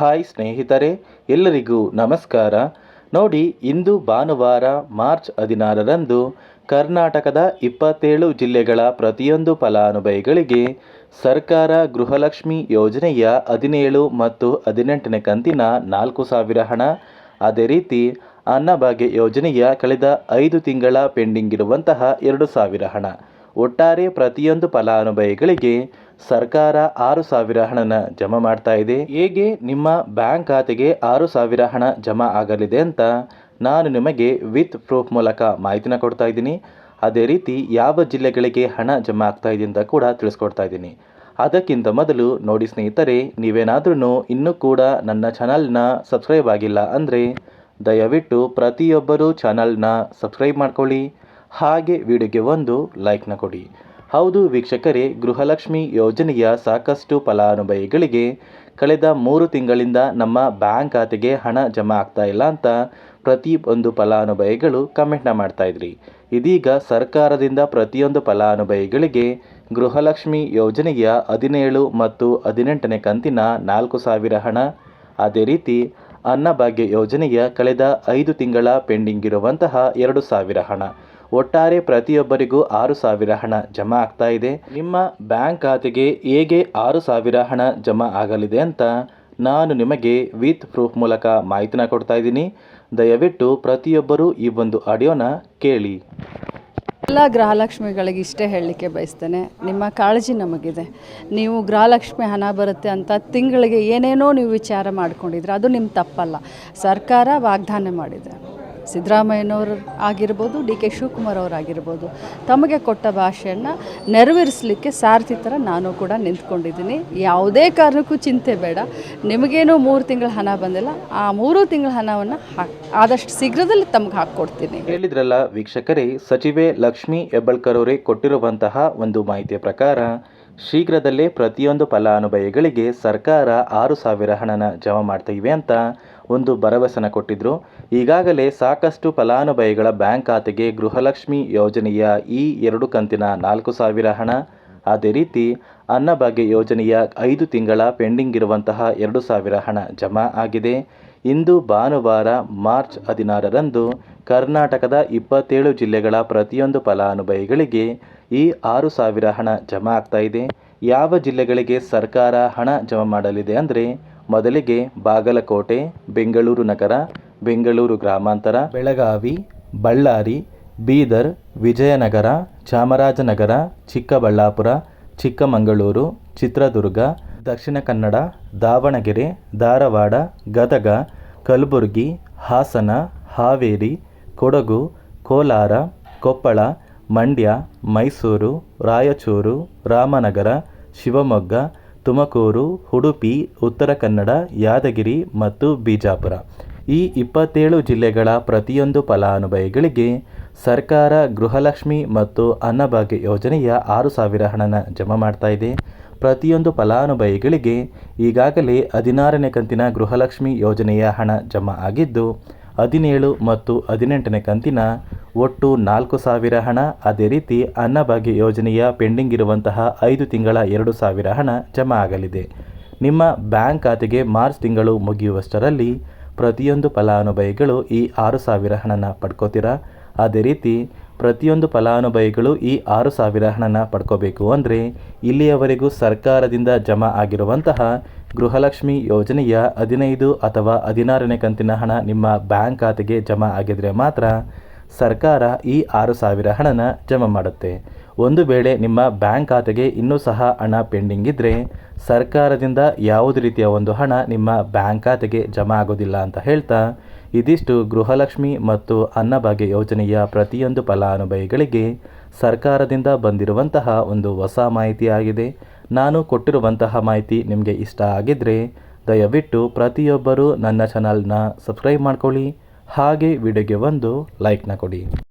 Hi ಸ್ನೇಹಿತರೆ, ಎಲ್ಲರಿಗೂ ನಮಸ್ಕಾರ. ನೋಡಿ, ಇಂದು ಭಾನುವಾರ, ಮಾರ್ಚ್ ಹದಿನಾರರಂದು ಕರ್ನಾಟಕದ ಇಪ್ಪತ್ತೇಳು ಜಿಲ್ಲೆಗಳ ಪ್ರತಿಯೊಂದು ಫಲಾನುಭವಿಗಳಿಗೆ ಸರ್ಕಾರ ಗೃಹಲಕ್ಷ್ಮಿ ಯೋಜನೆಯ ಹದಿನೇಳು ಮತ್ತು ಹದಿನೆಂಟನೇ ಕಂತಿನ ನಾಲ್ಕು ಸಾವಿರ ಹಣ. ಅದೇ ರೀತಿ, ಅನ್ನಭಾಗ್ಯ ಯೋಜನೆಯ ಕಳೆದ ಐದು ತಿಂಗಳ ಪೆಂಡಿಂಗ್ ಇರುವಂತಹ ಎರಡು ಸಾವಿರ ಹಣ. ಒಟ್ಟಾರೆ ಪ್ರತಿಯೊಂದು ಫಲಾನುಭವಿಗಳಿಗೆ ಸರ್ಕಾರ ಆರು ಸಾವಿರ ಹಣನ ಜಮಾ ಮಾಡ್ತಾ ಇದೆ. ಹೇಗೆ ನಿಮ್ಮ ಬ್ಯಾಂಕ್ ಖಾತೆಗೆ ಆರು ಸಾವಿರ ಹಣ ಜಮಾ ಆಗಲಿದೆ ಅಂತ ನಾನು ನಿಮಗೆ ವಿತ್ ಪ್ರೂಫ್ ಮೂಲಕ ಮಾಹಿತಿನ ಕೊಡ್ತಾ ಇದ್ದೀನಿ. ಅದೇ ರೀತಿ ಯಾವ ಜಿಲ್ಲೆಗಳಿಗೆ ಹಣ ಜಮಾ ಆಗ್ತಾ ಇದೆ ಅಂತ ಕೂಡ ತಿಳಿಸ್ಕೊಡ್ತಾ ಇದ್ದೀನಿ. ಅದಕ್ಕಿಂತ ಮೊದಲು ನೋಡಿ ಸ್ನೇಹಿತರೆ ನೀವೇನಾದ್ರೂ ಇನ್ನೂ ಕೂಡ ನನ್ನ ಚಾನಲ್ನ ಸಬ್ಸ್ಕ್ರೈಬ್ ಆಗಿಲ್ಲ ಅಂದರೆ ದಯವಿಟ್ಟು ಪ್ರತಿಯೊಬ್ಬರೂ ಚಾನಲ್ನ ಸಬ್ಸ್ಕ್ರೈಬ್ ಮಾಡ್ಕೊಳ್ಳಿ. ಹಾಗೆ ವಿಡಿಯೋಗೆ ಒಂದು ಲೈಕ್ನ ಕೊಡಿ. ಹೌದು ವೀಕ್ಷಕರೇ, ಗೃಹಲಕ್ಷ್ಮಿ ಯೋಜನೆಯ ಸಾಕಷ್ಟು ಫಲಾನುಭವಿಗಳಿಗೆ ಕಳೆದ ಮೂರು ತಿಂಗಳಿಂದ ನಮ್ಮ ಬ್ಯಾಂಕ್ ಖಾತೆಗೆ ಹಣ ಜಮಾ ಆಗ್ತಾ ಇಲ್ಲ ಅಂತ ಪ್ರತಿ ಒಂದು ಫಲಾನುಭವಿಗಳು ಕಮೆಂಟ್ನ ಮಾಡ್ತಾ ಇದ್ರಿ. ಇದೀಗ ಸರ್ಕಾರದಿಂದ ಪ್ರತಿಯೊಂದು ಫಲಾನುಭವಿಗಳಿಗೆ ಗೃಹಲಕ್ಷ್ಮಿ ಯೋಜನೆಯ ಹದಿನೇಳು ಮತ್ತು ಹದಿನೆಂಟನೇ ಕಂತಿನ ನಾಲ್ಕು ಸಾವಿರ ಹಣ. ಅದೇ ರೀತಿ ಅನ್ನಭಾಗ್ಯ ಯೋಜನೆಯ ಕಳೆದ ಐದು ತಿಂಗಳ ಪೆಂಡಿಂಗ್ ಇರುವಂತಹ ಎರಡು ಸಾವಿರ ಹಣ. ಒಟ್ಟಾರೆ ಪ್ರತಿಯೊಬ್ಬರಿಗೂ ಆರು ಸಾವಿರ ಹಣ ಜಮಾ ಆಗ್ತಾ ಇದೆ. ನಿಮ್ಮ ಬ್ಯಾಂಕ್ ಖಾತೆಗೆ ಹೇಗೆ ಆರು ಸಾವಿರ ಹಣ ಜಮಾ ಆಗಲಿದೆ ಅಂತ ನಾನು ನಿಮಗೆ ವಿತ್ ಪ್ರೂಫ್ ಮೂಲಕ ಮಾಹಿತಿನ ಕೊಡ್ತಾ ಇದ್ದೀನಿ. ದಯವಿಟ್ಟು ಪ್ರತಿಯೊಬ್ಬರೂ ಈ ಒಂದು ಆಡಿಯೋನ ಕೇಳಿ. ಎಲ್ಲ ಗೃಹಲಕ್ಷ್ಮಿಗಳಿಗೆ ಇಷ್ಟೇ ಹೇಳಲಿಕ್ಕೆ ಬಯಸ್ತೇನೆ. ನಿಮ್ಮ ಕಾಳಜಿ ನಮಗಿದೆ. ನೀವು ಗೃಹಲಕ್ಷ್ಮಿ ಹಣ ಬರುತ್ತೆ ಅಂತ ತಿಂಗಳಿಗೆ ಏನೇನೋ ನೀವು ವಿಚಾರ ಮಾಡಿಕೊಂಡಿದ್ರೆ ಅದು ನಿಮ್ಮ ತಪ್ಪಲ್ಲ. ಸರ್ಕಾರ ವಾಗ್ದಾನ ಮಾಡಿದೆ. ಸಿದ್ದರಾಮಯ್ಯನವರು ಆಗಿರ್ಬೋದು, ಡಿ ಕೆ ಶಿವಕುಮಾರ್ ಅವರಾಗಿರ್ಬೋದು ತಮಗೆ ಕೊಟ್ಟ ಭಾಷೆಯನ್ನು ನೆರವೇರಿಸಲಿಕ್ಕೆ ಸಾರಥಿ ಥರ ನಾನು ಕೂಡ ನಿಂತ್ಕೊಂಡಿದ್ದೀನಿ. ಯಾವುದೇ ಕಾರಣಕ್ಕೂ ಚಿಂತೆ ಬೇಡ. ನಿಮಗೇನು ಮೂರು ತಿಂಗಳ ಹಣ ಬಂದಿಲ್ಲ. ಆ ಮೂರು ತಿಂಗಳ ಹಣವನ್ನು ಆದಷ್ಟು ಶೀಘ್ರದಲ್ಲಿ ತಮಗೆ ಹಾಕ್ಕೊಡ್ತೀನಿ ಹೇಳಿದ್ರಲ್ಲ ವೀಕ್ಷಕರೇ, ಸಚಿವೆ ಲಕ್ಷ್ಮಿ ಹೆಬ್ಬಳ್ಕರ್ ಅವರೇ ಕೊಟ್ಟಿರುವಂತಹ ಒಂದು ಮಾಹಿತಿಯ ಪ್ರಕಾರ ಶೀಘ್ರದಲ್ಲೇ ಪ್ರತಿಯೊಂದು ಫಲಾನುಭವಿಗಳಿಗೆ ಸರ್ಕಾರ ಆರು ಸಾವಿರ ಹಣನ ಜಮಾ ಮಾಡ್ತೀವಿ ಅಂತ ಒಂದು ಭರವಸೆನ ಕೊಟ್ಟಿದ್ರು. ಈಗಾಗಲೇ ಸಾಕಷ್ಟು ಫಲಾನುಭವಿಗಳ ಬ್ಯಾಂಕ್ ಖಾತೆಗೆ ಗೃಹಲಕ್ಷ್ಮಿ ಯೋಜನೆಯ ಈ ಎರಡು ಕಂತಿನ ನಾಲ್ಕು ಸಾವಿರ ಹಣ. ಅದೇ ರೀತಿ ಅನ್ನಭಾಗ್ಯ ಯೋಜನೆಯ ಐದು ತಿಂಗಳ ಪೆಂಡಿಂಗ್ ಇರುವಂತಹ ಎರಡು ಸಾವಿರ ಹಣ ಜಮಾ ಆಗಿದೆ. ಇಂದು ಭಾನುವಾರ ಮಾರ್ಚ್ ಹದಿನಾರರಂದು ಕರ್ನಾಟಕದ ಇಪ್ಪತ್ತೇಳು ಜಿಲ್ಲೆಗಳ ಪ್ರತಿಯೊಂದು ಫಲಾನುಭವಿಗಳಿಗೆ ಈ ಆರು ಸಾವಿರ ಹಣ ಜಮಾ ಆಗ್ತಾ ಇದೆ. ಯಾವ ಜಿಲ್ಲೆಗಳಿಗೆ ಸರ್ಕಾರ ಹಣ ಜಮಾ ಮಾಡಲಿದೆ ಅಂದರೆ ಮೊದಲಿಗೆ ಬಾಗಲಕೋಟೆ, ಬೆಂಗಳೂರು ನಗರ, ಬೆಂಗಳೂರು ಗ್ರಾಮಾಂತರ, ಬೆಳಗಾವಿ, ಬಳ್ಳಾರಿ, ಬೀದರ್, ವಿಜಯನಗರ, ಚಾಮರಾಜನಗರ, ಚಿಕ್ಕಬಳ್ಳಾಪುರ ಚಿಕ್ಕಮಗಳೂರು, ಚಿತ್ರದುರ್ಗ, ದಕ್ಷಿಣ ಕನ್ನಡ, ದಾವಣಗೆರೆ, ಧಾರವಾಡ, ಗದಗ, ಕಲಬುರಗಿ, ಹಾಸನ, ಹಾವೇರಿ, ಕೊಡಗು, ಕೋಲಾರ, ಕೊಪ್ಪಳ, ಮಂಡ್ಯ, ಮೈಸೂರು, ರಾಯಚೂರು, ರಾಮನಗರ, ಶಿವಮೊಗ್ಗ, ತುಮಕೂರು, ಉಡುಪಿ, ಉತ್ತರ ಕನ್ನಡ, ಯಾದಗಿರಿ ಮತ್ತು ಬಿಜಾಪುರ. ಈ ಇಪ್ಪತ್ತೇಳು ಜಿಲ್ಲೆಗಳ ಪ್ರತಿಯೊಂದು ಫಲಾನುಭವಿಗಳಿಗೆ ಸರ್ಕಾರ ಗೃಹಲಕ್ಷ್ಮಿ ಮತ್ತು ಅನ್ನಭಾಗ್ಯ ಯೋಜನೆಯ ಆರು ಸಾವಿರ ಹಣನ ಜಮಾ ಮಾಡ್ತಾ ಇದೆ. ಪ್ರತಿಯೊಂದು ಫಲಾನುಭವಿಗಳಿಗೆ ಈಗಾಗಲೇ ಹದಿನಾರನೇ ಕಂತಿನ ಗೃಹಲಕ್ಷ್ಮಿ ಯೋಜನೆಯ ಹಣ ಜಮಾ ಆಗಿದ್ದು, ಹದಿನೇಳು ಮತ್ತು ಹದಿನೆಂಟನೇ ಕಂತಿನ ಒಟ್ಟು ನಾಲ್ಕು ಸಾವಿರ ಹಣ. ಅದೇ ರೀತಿ ಅನ್ನಭಾಗ್ಯ ಯೋಜನೆಯ ಪೆಂಡಿಂಗ್ ಇರುವಂತಹ ಐದು ತಿಂಗಳ ಎರಡು ಸಾವಿರ ಹಣ ಜಮಾ ಆಗಲಿದೆ. ನಿಮ್ಮ ಬ್ಯಾಂಕ್ ಖಾತೆಗೆ ಮಾರ್ಚ್ ತಿಂಗಳು ಮುಗಿಯುವಷ್ಟರಲ್ಲಿ ಪ್ರತಿಯೊಂದು ಫಲಾನುಭವಿಗಳು ಈ ಆರು ಸಾವಿರ ಹಣನ ಪಡ್ಕೋತೀರಾ? ಅದೇ ರೀತಿ ಪ್ರತಿಯೊಂದು ಫಲಾನುಭವಿಗಳು ಈ ಆರು ಸಾವಿರ ಹಣನ ಪಡ್ಕೋಬೇಕು ಅಂದರೆ ಇಲ್ಲಿಯವರೆಗೂ ಸರ್ಕಾರದಿಂದ ಜಮಾ ಆಗಿರುವಂತಹ ಗೃಹಲಕ್ಷ್ಮಿ ಯೋಜನೆಯ ಹದಿನೈದು ಅಥವಾ ಹದಿನಾರನೇ ಕಂತಿನ ಹಣ ನಿಮ್ಮ ಬ್ಯಾಂಕ್ ಖಾತೆಗೆ ಜಮಾ ಆಗಿದ್ರೆ ಮಾತ್ರ ಸರ್ಕಾರ ಈ ಆರು ಸಾವಿರ ಹಣನ ಜಮಾ ಮಾಡುತ್ತೆ. ಒಂದು ವೇಳೆ ನಿಮ್ಮ ಬ್ಯಾಂಕ್ ಖಾತೆಗೆ ಇನ್ನೂ ಸಹ ಹಣ ಪೆಂಡಿಂಗ್ ಇದ್ದರೆ ಸರ್ಕಾರದಿಂದ ಯಾವುದೇ ರೀತಿಯ ಒಂದು ಹಣ ನಿಮ್ಮ ಬ್ಯಾಂಕ್ ಖಾತೆಗೆ ಜಮಾ ಆಗೋದಿಲ್ಲ ಅಂತ ಹೇಳ್ತಾ, ಇದಿಷ್ಟು ಗೃಹಲಕ್ಷ್ಮಿ ಮತ್ತು ಅನ್ನಭಾಗ್ಯ ಯೋಜನೆಯ ಪ್ರತಿಯೊಂದು ಫಲಾನುಭವಿಗಳಿಗೆ ಸರ್ಕಾರದಿಂದ ಬಂದಿರುವಂತಹ ಒಂದು ಹೊಸ ಮಾಹಿತಿಯಾಗಿದೆ ನಾನು ಕೊಟ್ಟಿರುವಂತಹ ಮಾಹಿತಿ ನಿಮಗೆ ಇಷ್ಟ ಆಗಿದ್ದರೆ ದಯವಿಟ್ಟು ಪ್ರತಿಯೊಬ್ಬರೂ ನನ್ನ ಚಾನಲ್ನ ಸಬ್ಸ್ಕ್ರೈಬ್ ಮಾಡ್ಕೊಳ್ಳಿ. ಹಾಗೆ ವಿಡಿಯೋಗೆ ಒಂದು ಲೈಕ್ನ ಕೊಡಿ.